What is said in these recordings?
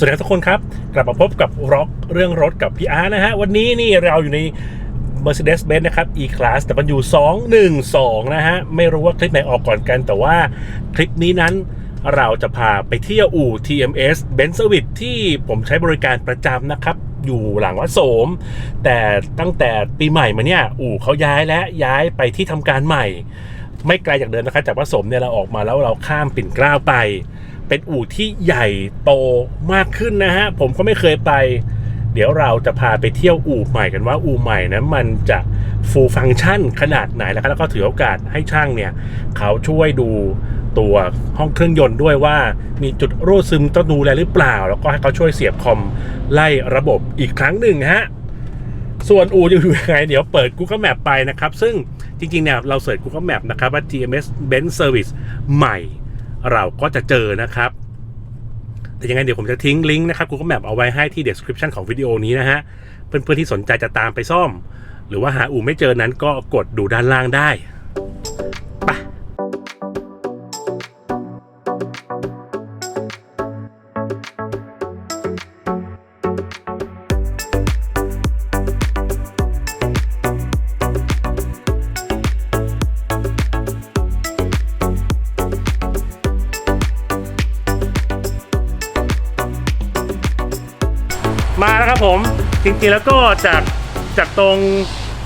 สวัสดีทุกคนครับ กลับมาพบกับร็อกเรื่องรถกับพี่อาร์นะฮะ วันนี้นี่เราอยู่ใน Mercedes-Benz นะครับ E-Class W 2 1 2 นะฮะ ไม่รู้ว่าคลิปไหนออกก่อนกัน แต่ว่าคลิปนี้นั้นเราจะพาไปเที่ยวอู่ TMS Benz Service ที่ผมใช้บริการประจำนะครับ อยู่หลังวัดโสม แต่ตั้งแต่ปีใหม่มาเนี่ย อู่เขาย้ายและย้ายไปที่ทำการใหม่ ไม่ไกลจากเดิมนะครับจากวัดโสมเนี่ยเราออกมาแล้วเราข้ามปิ่นเกล้าไป เป็นอู่ที่ใหญ่โตมากขึ้นนะฮะ ผมก็ไม่เคยไป เดี๋ยวเราจะพาไปเที่ยวอู่ใหม่กันว่าอู่ใหม่นะมันจะฟูลฟังก์ชันขนาดไหนแล้วก็แล้วก็ถือโอกาสให้ช่างเนี่ยเขาช่วยดูตัวห้องเครื่องยนต์ด้วยว่ามีจุดรั่วซึมต้องดูแลหรือเปล่า แล้วก็ให้เขาช่วยเสียบคอมไล่ระบบอีกครั้งหนึ่งฮะส่วนอูจะอยู่ยังไงเดี๋ยวเปิด Google Map ไปนะครับ ซึ่งจริงๆเนี่ยเราเสิร์ช Google Map นะครับว่า TMS Benz Service ใหม่ เราก็จะเจอนะครับ แต่ยังไงเดี๋ยวผมจะทิ้งลิงก์นะครับ Google Map เอาไว้ให้ที่ description ของวิดีโอนี้นะฮะ เพื่อนๆที่สนใจจะตามไปซ่อม หรือว่าหาอู่ไม่เจอนั้นก็กดดูด้านล่างได้ ผม จริงๆแล้วก็จากจากตรง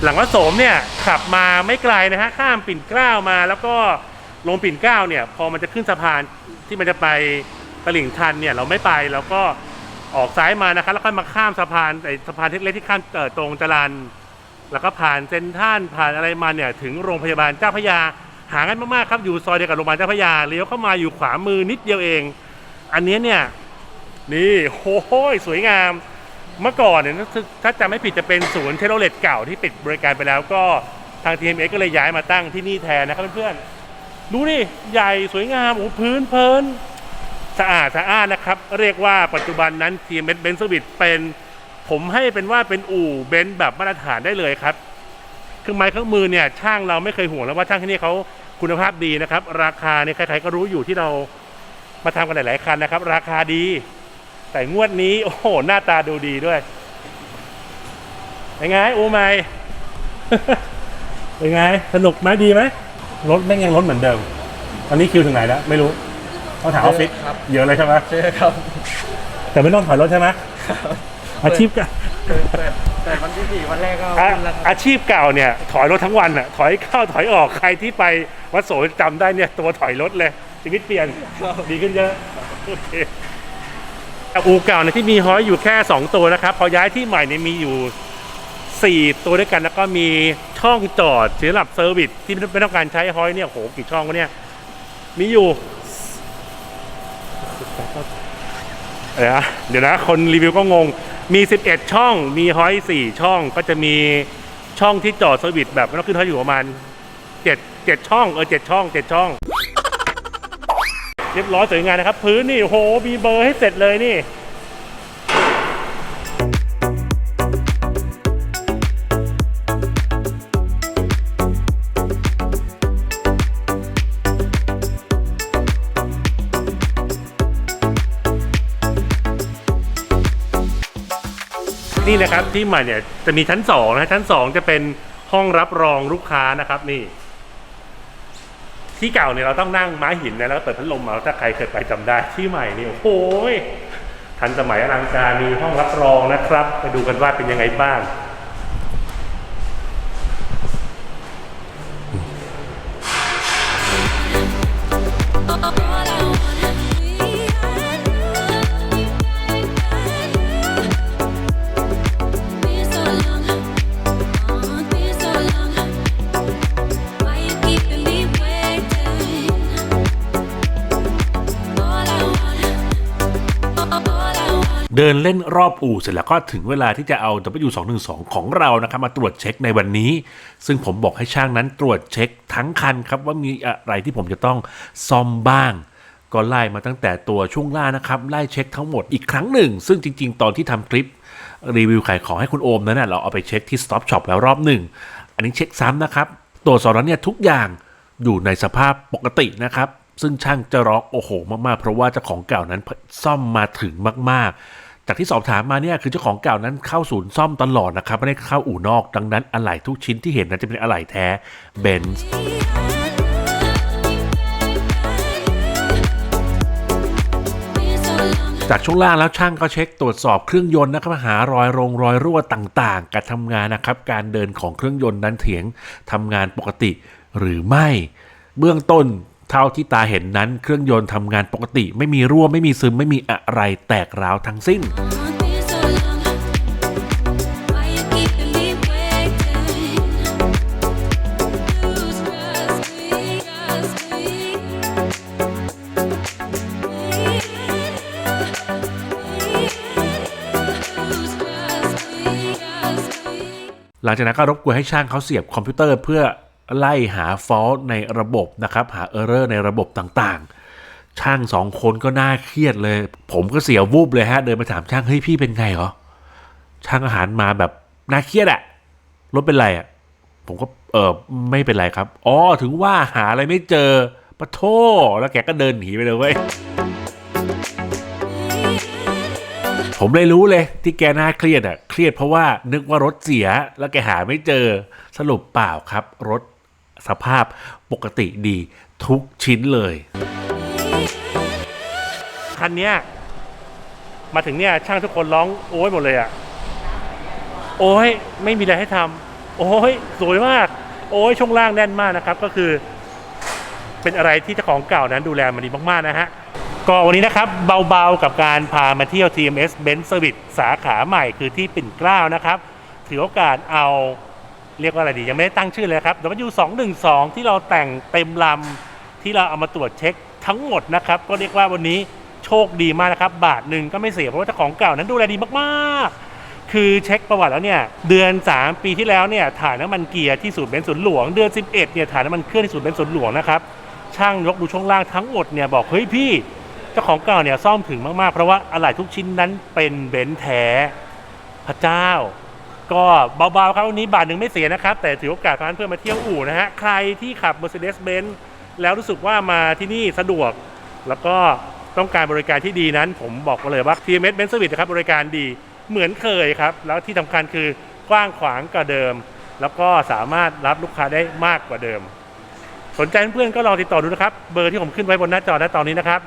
หลังวัดโสมเนี่ยขับมาไม่ไกลนะฮะข้ามปิ่นเกล้ามา แล้วก็ลงปิ่นเกล้าเนี่ย พอมันจะขึ้นสะพานที่มันจะไปตลิ่งชันเนี่ยเราไม่ไปแล้วก็ออกซ้ายมานะครับแล้วก็มาข้ามสะพานไอ้สะพานเล็กๆที่ข้ามเอ่อตรงจรันแล้วก็ผ่านเซนทรันผ่านอะไรมาเนี่ยถึงโรงพยาบาลเจ้าพระยาหาง่ายมากๆครับอยู่ซอยเดียวกับโรงพยาบาลเจ้าพระยาเลี้ยวเข้ามาอยู่ขวามือนิดเดียวเอง อันนี้เนี่ยนี่โอ้โหสวยงาม เมื่อก่อนเนี่ยถ้าจำไม่ผิดจะเป็นศูนย์เทโรเลตเก่าที่ปิดบริการไปแล้วก็ทาง TMX ก็เลยย้ายมาตั้งที่นี่แทนนะครับเพื่อนๆดูดิใหญ่สวยงามโอ้พื้นเพลินสะอาดสะอาดนะครับ เรียกว่าปัจจุบันนั้น TMX Benz Service เป็น ผมให้เป็นว่าเป็นอู่เบนซ์แบบมาตรฐานได้เลยครับเครื่องไม้เครื่องมือเนี่ยช่างเราไม่เคยห่วงแล้วว่าช่างที่นี่เขาคุณภาพดีนะครับ ราคาเนี่ยใครๆก็รู้อยู่ที่เรามาทำกันหลายๆคันนะครับ ราคาดี แต่งวดนี้ โอ้โห หน้าตาดูดีด้วยเป็นไงอูไมเป็นไง สนุกไหมดีไหมรถแม่งยังรถเหมือนเดิม ตอนนี้คิวถึงไหนแล้ว ไม่รู้ต้องถามออฟฟิศครับเยอะเลยใช่ไหมใช่ครับ แต่ไม่ต้องถอยรถใช่ไหมอาชีพเก่าแต่แต่วันที่สี่วันแรกก็อะขึ้นแล้วครับอาชีพเก่าเนี่ย ถอยรถทั้งวันอะถอยเข้าถอยออกใครที่ไปวัดโสจำได้เนี่ย ตัวถอยรถเลยชีวิตเปลี่ยนดีขึ้นเยอะโอเค อูเก่าเนี่ยที่มีฮอยอยู่แค่ 2 ตัวนะครับ พอย้ายที่ใหม่เนี่ยมีอยู่ 4 ตัวด้วยกันแล้วก็มีช่องจอดสำหรับเซอร์วิสที่ไม่ต้องการใช้ฮอยเนี่ยโหกี่ช่องวะเนี่ยมีอยู่เดี๋ยวนะเดี๋ยวนะคนรีวิวก็งง มี 11 ช่อง มีฮอย4ช่อง ก็จะมีช่องที่จอดเซอร์วิสแบบไม่ต้องขึ้นฮอยอยู่ประมาณ7 7ช่อง เออ7ช่อง7ช่อง เรียบร้อยสวยงามนะครับ พื้นนี่โหมีเบอร์ให้เสร็จเลยนี่นี่นะครับที่ใหม่เนี่ยจะมีชั้นสองนะชั้นสองจะเป็นห้องรับรองลูกค้านะครับนี่ ที่เก่าเนี่ยเราต้องนั่งไม้หินนะแล้วก็เปิดพัดลมเอาถ้าใครเคยไปจำได้ที่ใหม่นี่โอ้โหยทันสมัยอลังการมีห้องรับรองนะครับ ไปดูกันว่าเป็นยังไงบ้าง เดินเล่นรอบอู่เสร็จแล้วก็ถึงเวลาที่จะเอา W212 ของเรานะครับมาตรวจเช็คในวันนี้ ซึ่งผมบอกให้ช่างนั้นตรวจเช็คทั้งคันครับว่ามีอะไรที่ผมจะต้องซ่อมบ้างก็ไล่มาตั้งแต่ตัวช่วงล่างนะครับไล่เช็คทั้งหมดอีกครั้งหนึ่ง ซึ่งจริง ๆ ตอนที่ทำคลิปรีวิวขายของให้คุณโอมนั้นนะเราเอาไปเช็คที่ Stop Shop แล้วรอบหนึ่ง อันนี้เช็คซ้ำนะครับ ตัวสอบแล้วเนี่ยทุกอย่างอยู่ในสภาพปกตินะครับ ซึ่งช่างจะร้องโอ้โห มากๆ เพราะว่าเจ้าของเก่านั้นซ่อมมาถึงมากๆ จากที่สอบถามมาเนี่ยคือเจ้าของเก่านั้นเข้าศูนย์ซ่อมตลอดนะครับไม่ได้เข้าอู่นอก ดังนั้นอะไหล่ทุกชิ้นที่เห็นนั้นจะเป็นอะไหล่แท้เบนซ์จากช่วงล่างแล้วช่างก็เช็คตรวจสอบเครื่องยนต์นะครับหารอยรงรอยรั่วต่างๆ การทำงานนะครับการเดินของเครื่องยนต์นั้นเถียงทำงานปกติหรือไม่ เบื้องต้น ท่าที่ตาเห็นนั้นเครื่องยนต์ทำงานปกติ ไม่มีรั่วไม่มีซึมไม่มีอะไรแตกร้าวทั้งสิ้นหลังจากนั้นก็รบกวนให้ช่างเขาเสียบคอมพิวเตอร์เพื่อ ไล่หาฟอลต์ในระบบนะครับหาเออร์เรอร์ในระบบต่างๆ ช่างสองคนก็น่าเครียดเลย ผมก็เสียวูบเลยฮะ เดินมาถามช่างเฮ้ยพี่เป็นไงเหรอช่างอาหารมาแบบน่าเครียดอะรถเป็นไรอะผมก็เออไม่เป็นไรครับอ๋อถึงว่าหาอะไรไม่เจอปะโทแล้วแกก็เดินหนีไปเลยเว้ยผมเลยรู้เลยที่แกน่าเครียดอะ เครียดเพราะว่านึกว่ารถเสียแล้วแกหาไม่เจอสรุปเปล่าครับ รถ สภาพปกติดีทุกชิ้นเลย คันเนี้ยมาถึงเนี่ยช่างทุกคนร้องโอ้ยหมดเลยอะโอ้ยไม่มีอะไรให้ทำโอ้ยสวยมาก โอ้ยช่วงล่างแน่นมากนะครับ ก็คือ เป็นอะไรที่เจ้าของเก่านั้นดูแลมาดีมากๆนะฮะก็วันนี้นะครับเบาๆกับการพามาเที่ยว TMS Benz Service สาขาใหม่คือที่ปิ่นเกล้านะครับ ถือโอกาสเอา เรียกว่าอะไรดี ยังไม่ได้ตั้งชื่อเลยครับ W212 ที่เราแต่งเต็มลำที่เราเอามาตรวจเช็คทั้งหมดนะครับ ก็เรียกว่าวันนี้โชคดีมากนะครับ บาทหนึ่งก็ไม่เสียเพราะว่าเจ้าของเก่านั้นดูแลดีมากๆ คือเช็คประวัติแล้วเนี่ย เดือน 3 ปีที่แล้วเนี่ยถ่ายน้ำมันเกียร์ที่ศูนย์เบนซ์สวนหลวง เดือน 11เนี่ยถ่ายน้ำมันเครื่องที่ศูนย์เบนซ์สวนหลวงนะครับช่างยกดูช่วงล่างทั้งหมดเนี่ยบอกเฮ้ยพี่เจ้าของเก่าเนี่ยซ่อมถึงมากๆ เพราะว่าอะไหล่ทุกชิ้นนั้นเป็นเบนซ์แท้พระเจ้า ก็เบาๆครับวันนี้บาทหนึ่งไม่เสียนะครับ แต่ถือโอกาสพานเพื่อนมาเที่ยวอู่นะฮะ ใครที่ขับ Mercedes-Benz แล้วรู้สึกว่ามาที่นี่สะดวก แล้วก็ต้องการบริการที่ดีนั้น ผมบอกมาเลยว่า TMS Benz Service นะครับบริการดีเหมือนเคยครับ แล้วที่สำคัญคือกว้างขวางกว่าเดิม แล้วก็สามารถรับลูกค้าได้มากกว่าเดิม สนใจเพื่อนๆก็ลองติดต่อดูนะครับ เบอร์ที่ผมขึ้นไว้บนหน้าจอณตอนนี้นะครับ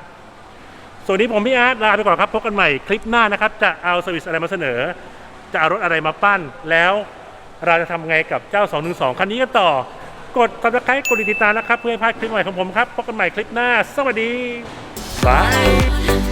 ส่วนนี้ผมพี่อาร์ตลาไปก่อนครับพบกันใหม่คลิปหน้านะครับจะเอาสวิสอะไรมาเสนอ จะเอารถอะไรมาปั้น แล้วเราจะทำไงกับเจ้า 212 คันนี้กันต่อ กด subscribe กดติดตามนะครับ เพื่อไม่พลาดคลิปใหม่ของผมครับพบกันใหม่คลิปหน้า สวัสดีบาย